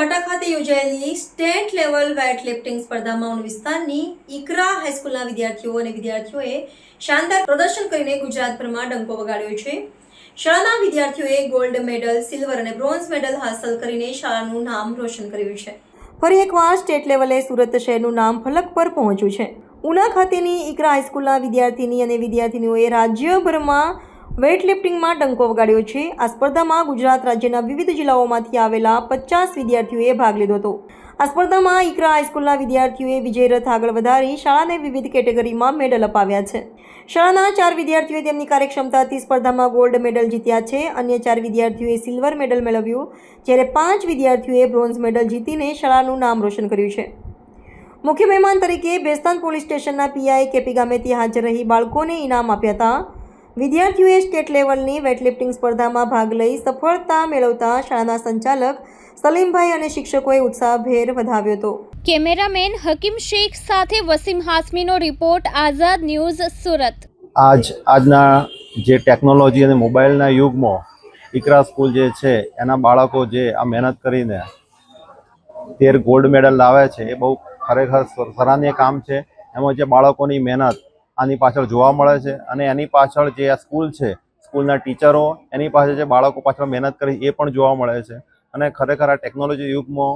ભાટા ખાતે યોજાયેલી state level wet lifting સ્પર્ધામાં ઉન વિસ્તારની ઇકરા હાઈસ્કૂલના વિદ્યાર્થીઓ અને વિદ્યાર્થીઓએ શાનદાર પ્રદર્શન કરીને ગુજરાતભરમાં ડંકો વગાડ્યો છે. શાળાના વિદ્યાર્થીઓએ ગોલ્ડ મેડલ સિલ્વર અને બ્રોન્ઝ મેડલ હાંસલ કરીને શાળાનું નામ રોશન કર્યું છે. ફરી એકવાર સ્ટેટ લેવલે સુરત શહેરનું નામ ફલક પર પહોંચ્યું છે. ઉના ખાતેની ઇકરા હાઈસ્કૂલના વિદ્યાર્થીની અને વિદ્યાર્થીનીઓએ રાજ્યભરમાં વેઇટલિફ્ટિંગમાં ડંકો વગાડ્યો છે. આ સ્પર્ધામાં ગુજરાત રાજ્યના વિવિધ જિલ્લાઓમાંથી આવેલા પચાસ વિદ્યાર્થીઓએ ભાગ લીધો હતો. આ સ્પર્ધામાં ઇકરા હાઈસ્કૂલના વિદ્યાર્થીઓએ વિજય રથ આગળ વધારી શાળાને વિવિધ કેટેગરીમાં મેડલ અપાવ્યા છે. શાળાના ચાર વિદ્યાર્થીઓએ તેમની કાર્યક્ષમતાથી સ્પર્ધામાં ગોલ્ડ મેડલ જીત્યા છે. અન્ય ચાર વિદ્યાર્થીઓએ સિલ્વર મેડલ મેળવ્યું, જ્યારે પાંચ વિદ્યાર્થીઓએ બ્રોન્ઝ મેડલ જીતીને શાળાનું નામ રોશન કર્યું છે. મુખ્ય મહેમાન તરીકે બેસ્તાન પોલીસ સ્ટેશનના પીઆઈ કેપી ગામેતી હાજર રહી બાળકોને ઇનામ આપ્યા હતા. વિદ્યાર્થીઓએ સ્ટેટ લેવલની વેટલિફ્ટિંગ સ્પર્ધામાં ભાગ લઈ સફળતા મેળવતા શાળાના સંચાલક સલીમભાઈ અને શિક્ષકોએ ઉત્સાહભેર વધાવ્યો હતો. કેમેરામેન હકીમ શેખ સાથે વસીમ હાસમીનો રિપોર્ટ આઝાદ ન્યૂઝ સુરત. આજ આજના જે ટેકનોલોજી અને મોબાઈલના યુગમાં ઇકરા સ્કૂલ જે છે એના બાળકો જે આ મહેનત કરીને તેર ગોલ્ડ મેડલ લાવે છે એ બહુ ખરેખર સર- સરાહનીય કામ છે. એમાં જે બાળકોની મહેનત આની પાછળ જોવા મળે છે અને એની પાછળ જે આ સ્કૂલ છે, સ્કૂલના ટીચરો, એની પાસે જે બાળકો પાછળ મહેનત કરી એ પણ જોવા મળે છે. અને ખરેખર આ ટેકનોલોજી યુગમાં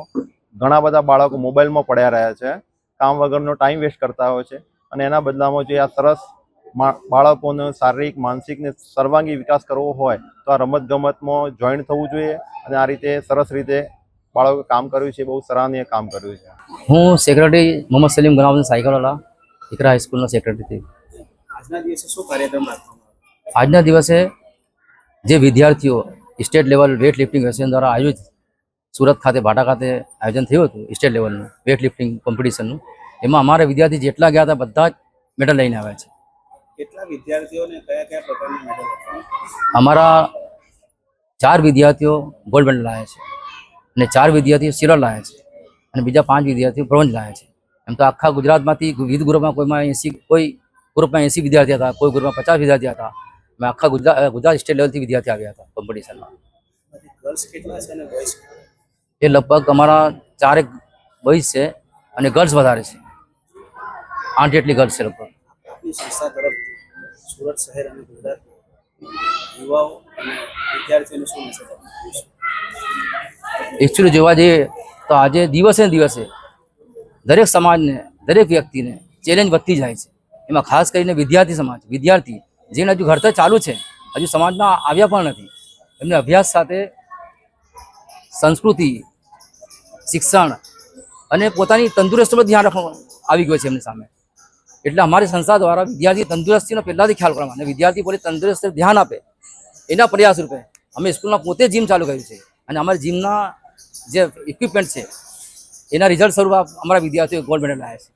ઘણા બધા બાળકો મોબાઈલમાં પડ્યા રહ્યા છે, કામ વગરનો ટાઈમ વેસ્ટ કરતા હોય છે અને એના બદલામાં જે આ સરસ બાળકોનો શારીરિક, માનસિક ને સર્વાંગી વિકાસ કરવો હોય તો આ રમત ગમતમાં જોઈન થવું જોઈએ અને આ રીતે સરસ રીતે બાળકો કામ કર્યું છે, બહુ સરાહનીય કામ કર્યું છે. હું સેક્રેટરી મોહમ્મદ સલીમ ગણાવન સાયકલવાલા ઇકરા હાઈસ્કૂલના સેક્રેટરી આજના દિવસે શું કાર્યક્રમ રાખવામાં આજના દિવસે જે વિદ્યાર્થીઓ state level wet lifting association દ્વારા આયોજિત સુરત ખાતે ભાટા ખાતે આયોજન થયું હતું સ્ટેટ લેવલનું વેટ લિફ્ટિંગ કોમ્પિટિશનનું એમાં અમારા વિદ્યાર્થી જેટલા ગયા હતા બધા જ મેડલ લઈને આવ્યા છે. કેટલા વિદ્યાર્થીઓને કયા કયા પ્રકારના મેડલ અમારા ચાર વિદ્યાર્થીઓ ગોલ્ડ મેડલ લાવ્યા છે અને ચાર વિદ્યાર્થીઓ સિલ્વર લાવ્યા છે અને બીજા પાંચ વિદ્યાર્થીઓ બ્રોન્ઝ લાવ્યા છે. એમ તો આખા ગુજરાતમાંથી વિવિધ ગ્રુપમાં કોઈમાં એંસી કોઈ ગ્રુપમાં એંસી વિદ્યાર્થી હતા, કોઈ ગ્રુપમાં પચાસ વિદ્યાર્થી હતા. મેં આખા ગુજરાત ગુજરાત સ્ટેટ લેવલથી વિદ્યાર્થી આવ્યા હતા કોમ્પિટિશનમાં એ લગભગ અમારા ચારેક બોઈઝ છે અને ગર્લ્સ વધારે છે. આઠ જેટલી ગર્લ્સ છે લગભગ. એકચ્યુઅલી જોવા જઈએ તો આજે દિવસે દિવસે દરેક સમાજને, દરેક વ્યક્તિને ચેલેન્જ વધતી જાય છે. એમાં ખાસ કરીને વિદ્યાર્થી સમાજ, વિદ્યાર્થી જેને હજુ ઘડતર ચાલુ છે, હજુ સમાજમાં આવ્યા પણ નથી. એમને અભ્યાસ સાથે સંસ્કૃતિ, શિક્ષણ અને પોતાની તંદુરસ્તી પર ધ્યાન રાખવાનું આવી ગયું છે એમની સામે. એટલે અમારી સંસ્થા દ્વારા વિદ્યાર્થી તંદુરસ્તીનો પહેલાંથી ખ્યાલ કરવામાં અને વિદ્યાર્થી પોતે તંદુરસ્તી ધ્યાન આપે. એના પ્રયાસ રૂપે અમે સ્કૂલમાં પોતે જીમ ચાલુ કર્યું છે. અને અમારી જીમના જે ઇક્વિપમેન્ટ છે એના રિઝલ્ટ સ્વરૂપ અમારા વિદ્યાર્થીઓ ગોલ્ડ મેડલ લાવ્યા છે.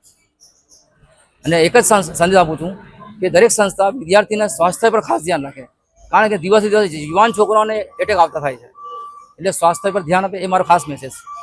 અને એક જ સંદેશ આપું છું કે દરેક સંસ્થા વિદ્યાર્થીના સ્વાસ્થ્ય પર ખાસ ધ્યાન રાખે. કારણ કે દિવસે દિવસે યુવાન છોકરાઓને એટેક આવતા થાય છે. એટલે સ્વાસ્થ્ય પર ધ્યાન આપે એ મારો ખાસ મેસેજ